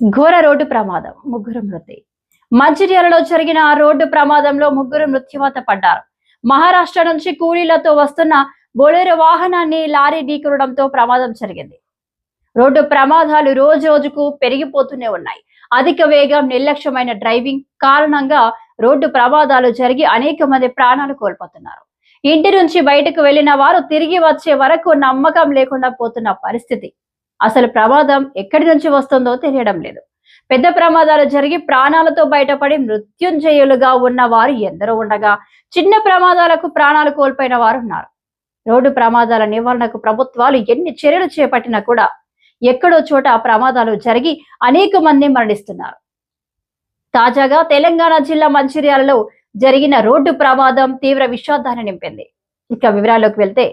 ఘోర రోడ్డు ప్రమాదం. ముగ్గురు మృతి. మంచిర్యాలలో జరిగిన ఆ రోడ్డు ప్రమాదంలో ముగ్గురు మృత్యువాత పడ్డారు. మహారాష్ట్ర నుంచి కూలీలతో వస్తున్న బొలెరో వాహనాన్ని లారీ ఢీకొనడంతో ప్రమాదం జరిగింది. రోడ్డు ప్రమాదాలు రోజు రోజుకు పెరిగిపోతూనే ఉన్నాయి. అధిక వేగం నిర్లక్ష్యమైన డ్రైవింగ్ కారణంగా రోడ్డు ప్రమాదాలు జరిగి అనేక మంది ప్రాణాలు కోల్పోతున్నారు. ఇంటి నుంచి బయటకు వెళ్ళిన వారు తిరిగి వచ్చే వరకు నమ్మకం లేకుండా పోతున్న పరిస్థితి. అసలు ప్రమాదం ఎక్కడి నుంచి వస్తుందో తెలియడం లేదు. పెద్ద ప్రమాదాలు జరిగి ప్రాణాలతో బయటపడి మృత్యుంజయులుగా ఉన్న వారు ఎందరో ఉండగా చిన్న ప్రమాదాలకు ప్రాణాలు కోల్పోయిన వారు ఉన్నారు. రోడ్డు ప్రమాదాల నివారణకు ప్రభుత్వాలు ఎన్ని చర్యలు చేపట్టినా కూడా ఎక్కడో చోట ప్రమాదాలు జరిగి అనేక మంది మరణిస్తున్నారు. తాజాగా తెలంగాణ జిల్లా మంచిర్యాలలో జరిగిన రోడ్డు ప్రమాదం తీవ్ర విషాదాన్ని నింపింది. ఇక వివరాల్లోకి వెళ్తే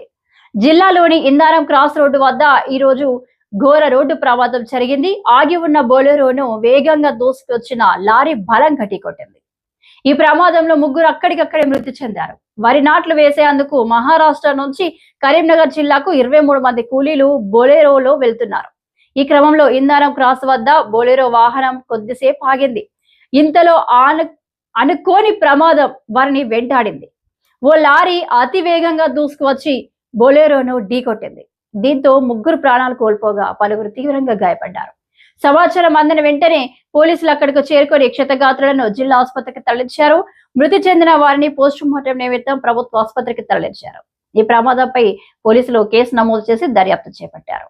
జిల్లాలోని ఇందారం క్రాస్ రోడ్డు వద్ద ఈ రోజు ఘోర రోడ్డు ప్రమాదం జరిగింది. ఆగి ఉన్న బొలెరోను వేగంగా దూసుకొచ్చిన లారీ బలం కొట్టింది ఈ ప్రమాదంలో ముగ్గురు అక్కడికక్కడే మృతి చెందారు. వరి నాట్లు వేసేందుకు మహారాష్ట్ర నుంచి కరీంనగర్ జిల్లాకు ఇరవై మూడు మంది కూలీలు బొలెరోలో వెళ్తున్నారు. ఈ క్రమంలో ఇందారం క్రాస్ వద్ద బొలెరో వాహనం కొద్దిసేపు ఆగింది. ఇంతలో ఆను అనుకోని ప్రమాదం వారిని వెంటాడింది. ఓ లారీ అతి వేగంగా దూసుకువచ్చి బొలెరోను ఢీకొట్టింది. దీంతో ముగ్గురు ప్రాణాలు కోల్పోగా పలువురు తీవ్రంగా గాయపడ్డారు. సమాచారం అందిన వెంటనే పోలీసులు అక్కడికి చేరుకొని క్షతగాత్రులను జిల్లా ఆసుపత్రికి తరలించారు. మృతి చెందిన వారిని పోస్ట్ మార్టం నిమిత్తం ప్రభుత్వ ఆసుపత్రికి తరలించారు. ఈ ప్రమాదంపై పోలీసులు కేసు నమోదు చేసి దర్యాప్తు చేపట్టారు.